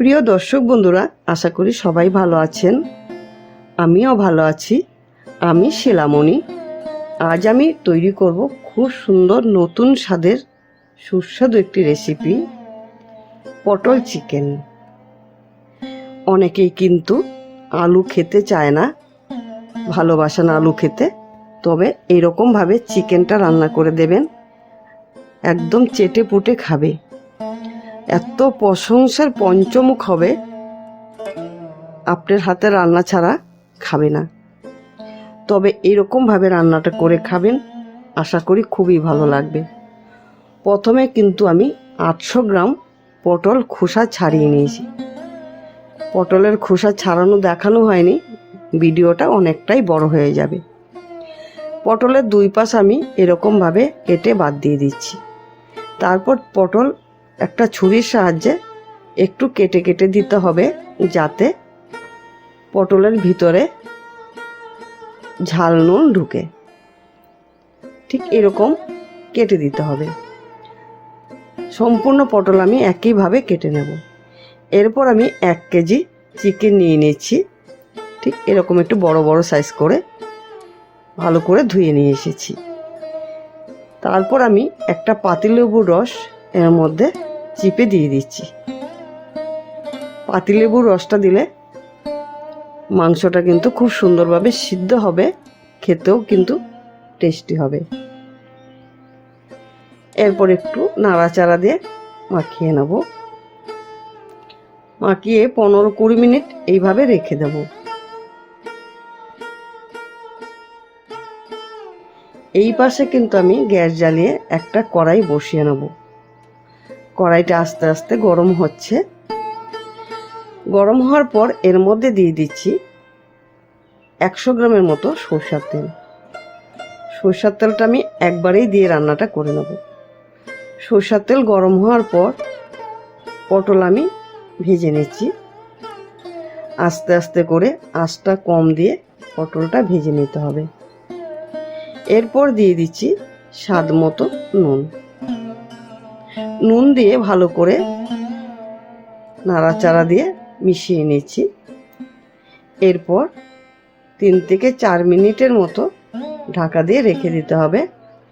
প্রিয় দর্শক বন্ধুরা, আশা করি সবাই ভালো আছেন। আমিও ভালো আছি। আমি শিলামণি। আজ আমি তৈরি করব খুব সুন্দর নতুন স্বাদের সুস্বাদু একটি রেসিপি, পটল চিকেন। অনেকেই কিন্তু আলু খেতে চায় না ভালোবাসেন আলু খেতে, তবে এরকমভাবে চিকেনটা রান্না করে দেবেন। একদম চেটে পুটে খাবে। এত প্রশংসার পঞ্চমুখ হবে। আপনার হাতে রান্না ছাড়া খাবে না। তবে এরকমভাবে রান্নাটা করে খাবেন, আশা করি খুবই ভালো লাগবে। প্রথমে কিন্তু আমি আটশো গ্রাম পটল খোসা ছাড়িয়ে নিয়েছি। পটলের খোসা ছাড়ানো দেখানো হয়নি, ভিডিওটা অনেকটাই বড় হয়ে যাবে। পটলের দুই পাশ আমি এরকমভাবে কেটে বাদ দিয়ে দিচ্ছি। তারপর পটল একটা ছুরির সাহায্যে একটু কেটে কেটে দিতে হবে যাতে পটলের ভিতরে ঝাল নুন ঢুকে। ঠিক এরকম কেটে দিতে হবে। সম্পূর্ণ পটল আমি একইভাবে কেটে নেব। এরপর আমি এক কেজি চিকেন নিয়ে নিচ্ছি ঠিক এরকম একটু বড় বড় সাইজ করে ভালো করে ধুয়ে নিয়ে এসেছি। তারপর আমি একটা পাতিলেবুর রস এর মধ্যে চিপে দিয়ে দিচ্ছি। পাতিলেবুর রসটা দিলে মাংসটা কিন্তু খুব সুন্দরভাবে সিদ্ধ হবে, খেতেও কিন্তু টেস্টি হবে। এরপর একটু নাড়াচাড়া দিয়ে মাখিয়ে নেব। মাখিয়ে পনেরো কুড়ি মিনিট এইভাবে রেখে দেব। এই পাশে কিন্তু আমি গ্যাস জ্বালিয়ে একটা কড়াই বসিয়ে নেব। কড়াইটা আস্তে আস্তে গরম হচ্ছে। গরম হওয়ার পর এর মধ্যে দিয়ে দিচ্ছি একশো গ্রামের মতো সরষার তেল। সরষার তেলটা আমি একবারেই দিয়ে রান্নাটা করে নেব। সরষার তেল গরম হওয়ার পর পটল আমি ভেজে নিচ্ছি। আস্তে আস্তে করে আঁচটা কম দিয়ে পটলটা ভেজে নিতে হবে। এরপর দিয়ে দিচ্ছি স্বাদ মতো নুন। নুন দিয়ে ভালো করে নাড়াচাড়া দিয়ে মিশিয়ে নিচ্ছি। এরপর তিন থেকে চার মিনিটের মতো ঢাকা দিয়ে রেখে দিতে হবে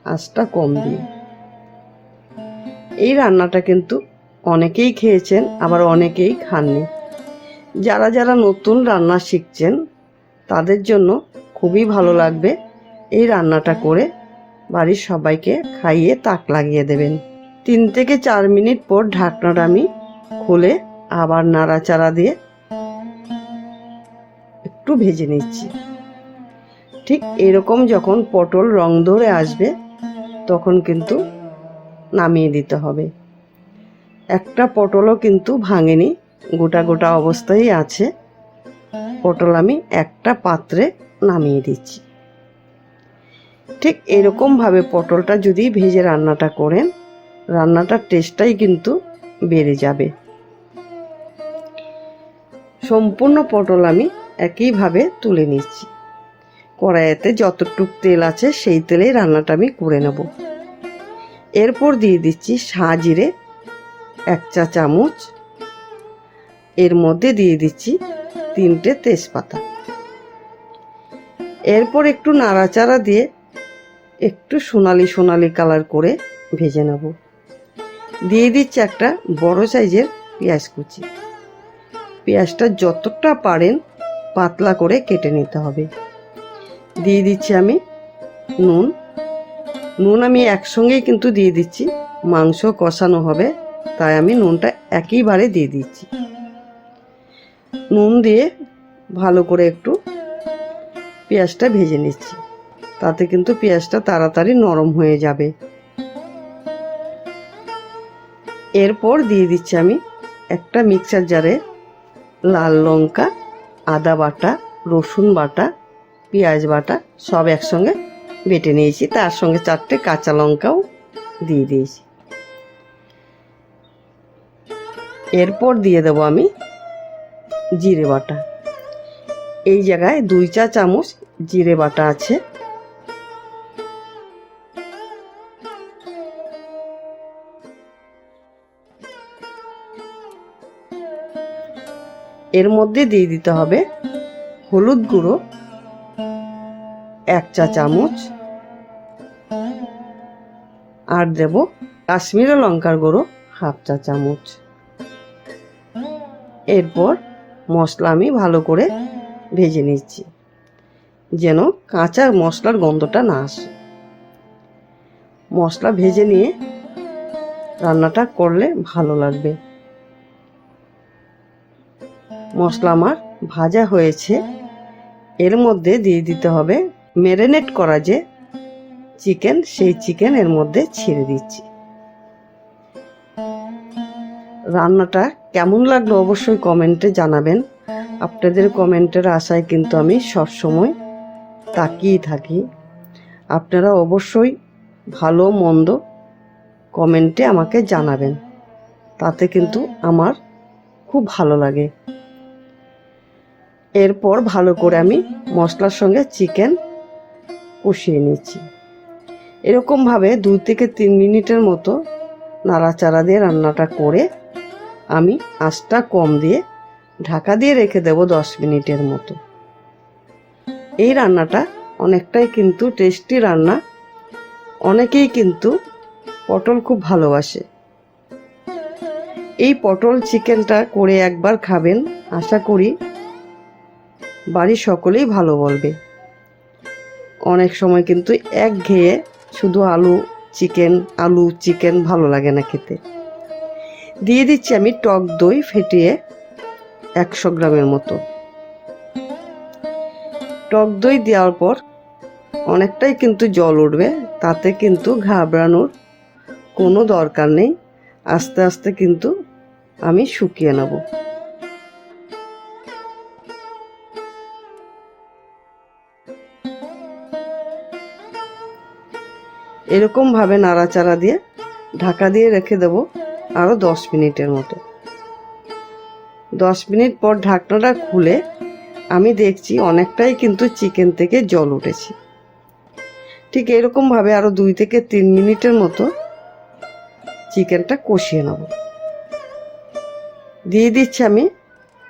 আঁচটা কম দিয়ে। এই রান্নাটা কিন্তু অনেকেই খেয়েছেন, আবার অনেকেই খাননি। যারা যারা নতুন রান্না শিখছেন, তাদের জন্য খুবই ভালো লাগবে এই রান্নাটা করে। বাড়ির সবাইকে খাইয়ে তাক লাগিয়ে দেবেন। তিন থেকে চার মিনিট পর ঢাকনাটা আমি খুলে আবার নাড়াচাড়া দিয়ে একটু ভেজে নিচ্ছি। ঠিক এরকম যখন পটল রং ধরে আসবে, তখন কিন্তু নামিয়ে দিতে হবে। একটা পটলও কিন্তু ভাঙেনি, গোটা গোটা অবস্থায় আছে। পটল আমি একটা পাত্রে নামিয়ে দিচ্ছি। ঠিক এরকমভাবে পটলটা যদি ভেজে রান্নাটা করেন রান্নাটার টেস্টটাই কিন্তু বেড়ে যাবে। সম্পূর্ণ পটল আমি একইভাবে তুলে নিচ্ছি। কড়াইতে যতটুক তেল আছে সেই তেলেই রান্নাটা আমি করে নেব। এরপর দিয়ে দিচ্ছি সাজিরে এক চা চামচ। এর মধ্যে দিয়ে দিচ্ছি তিনটে তেজপাতা। এরপর একটু নাড়াচাড়া দিয়ে একটু সোনালি সোনালি কালার করে ভেজে নেব। দিয়ে দিচ্ছি একটা বড় সাইজের পেঁয়াজ কুচি। পেঁয়াজটা যতটা পারেন পাতলা করে কেটে নিতে হবে। দিয়ে দিচ্ছি আমি নুন। নুন আমি একসঙ্গেই কিন্তু দিয়ে দিচ্ছি, মাংস কষানো হবে, তাই আমি নুনটা একইবারে দিয়ে দিচ্ছি। নুন দিয়ে ভালো করে একটু পেঁয়াজটা ভেজে নিচ্ছি, তাতে কিন্তু পেঁয়াজটা তাড়াতাড়ি নরম হয়ে যাবে। এরপর দিয়ে দিচ্ছি আমি একটা মিক্সার জারে লাল লঙ্কা, আদা বাটা, রসুন বাটা, পেঁয়াজ বাটা সব একসঙ্গে বেটে নিয়েছি। তার সঙ্গে চারটে কাঁচা লঙ্কাও দিয়ে দিয়েছি। এরপর দিয়ে দেবো আমি জিরে বাটা। এই জায়গায় দুই চা চামচ জিরে বাটা আছে। এর মধ্যে দিয়ে দিতে হবে হলুদ গুঁড়ো, এক চা চামচ, আর দেব কাশ্মীরি লঙ্কার গুঁড়ো, হাফ চা চামচ। এরপর মশলা আমি ভালো করে ভেজে নিচ্ছি, যেন কাঁচা মশলার গন্ধটা না আসে। মশলা ভেজে নিয়ে রান্নাটা করলে ভালো লাগবে। মশলা আমার ভাজা হয়েছে। এর মধ্যে দিয়ে দিতে হবে ম্যারিনেট করা যে চিকেন, সেই চিকেন এর মধ্যে ছেড়ে দিচ্ছি। রান্নাটা কেমন লাগল অবশ্যই কমেন্টে জানাবেন। আপনাদের কমেন্টের আশায় কিন্তু আমি সবসময় তাকিয়ে থাকি। আপনারা অবশ্যই ভালো, মন্দ কমেন্টে আমাকে জানাবেন। তাতে কিন্তু আমার খুব ভালো লাগে। এরপর ভালো করে আমি মশলার সঙ্গে চিকেন কষিয়ে নিচ্ছি এরকমভাবে দুই থেকে তিন মিনিটের মতো নাড়াচাড়া দিয়ে রান্নাটা করে আমি আঁচটা কম দিয়ে ঢাকা দিয়ে রেখে দেব দশ মিনিটের মতো। এই রান্নাটা অনেকটাই কিন্তু টেস্টি রান্না। অনেকেই কিন্তু পটল খুব ভালোবাসে। এই পটল চিকেনটা করে একবার খাবেন, আশা করি বাড়ির সকলেই ভালো বলবে। অনেক সময় কিন্তু এক ঘেয়ে শুধু আলু চিকেন আলু চিকেন ভালো লাগে না খেতে। দিয়ে দিচ্ছি আমি টক দই ফেটিয়ে একশো গ্রামের মতো। টক দই দেওয়ার পর অনেকটাই কিন্তু জল উঠবে, তাতে কিন্তু ঘাবড়ানোর কোনো দরকার নেই। আস্তে আস্তে কিন্তু আমি শুকিয়ে নেব। এরকমভাবে নাড়াচাড়া দিয়ে ঢাকা দিয়ে রেখে দেব আরও দশ মিনিটের মতো। দশ মিনিট পর ঢাকনাটা খুলে আমি দেখছি অনেকটাই কিন্তু চিকেন থেকে জল উঠেছে। ঠিক এরকমভাবে আরও দুই থেকে তিন মিনিটের মতো চিকেনটা কষিয়ে নেব। দিয়ে দিচ্ছি আমি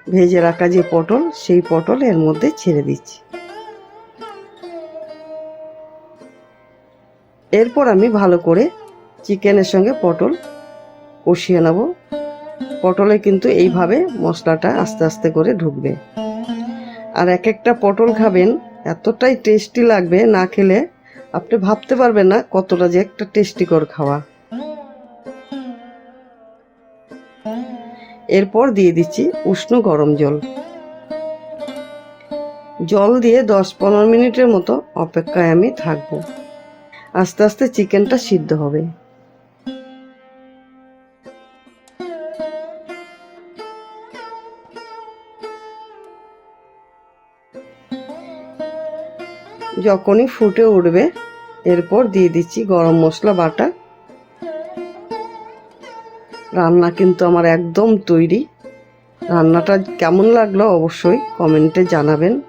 ভেজে রাখা যে পটল, সেই পটল এর মধ্যে ছেড়ে দিচ্ছি। এরপর আমি ভালো করে চিকেনের সঙ্গে পটল কষিয়ে নেব। পটলে কিন্তু এইভাবে মশলাটা আস্তে আস্তে করে ঢুকবে। আর এক একটা পটল খাবেন, এতটাই টেস্টি লাগবে না খেলে আপনি ভাবতে পারবেন না কতটা যে একটা টেস্টিকর খাওয়া। এরপর দিয়ে দিচ্ছি উষ্ণ গরম জল। জল দিয়ে দশ পনেরো মিনিটের মতো অপেক্ষায় আমি থাকব। আস্তে আস্তে চিকেনটা সিদ্ধ হবে। যখনই ফুটে উঠবে, এরপর দিয়ে দিচ্ছি গরম মশলা, বাটা। রান্না কিন্তু আমার একদম তৈরি। রান্নাটা কেমন লাগল অবশ্যই কমেন্টে জানাবেন।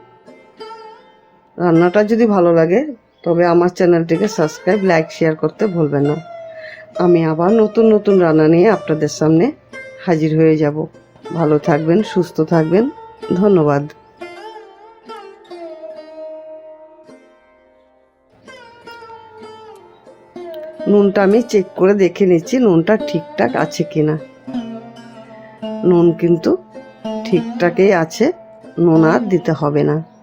রান্নাটা যদি ভালো লাগে তবে আমার চ্যানেলটিকে সাবস্ক্রাইব, লাইক, শেয়ার করতে ভুলবেন না। আমি আবার নতুন নতুন রান্না নিয়ে আপনাদের সামনে হাজির হয়ে যাব। ভালো থাকবেন, সুস্থ থাকবেন। ধন্যবাদ। নুনটা আমি চেক করে দেখে নিচ্ছি, নুনটা ঠিকঠাক আছে কিনা। নুন কিন্তু ঠিকঠাকই আছে, নুন আর দিতে হবে না।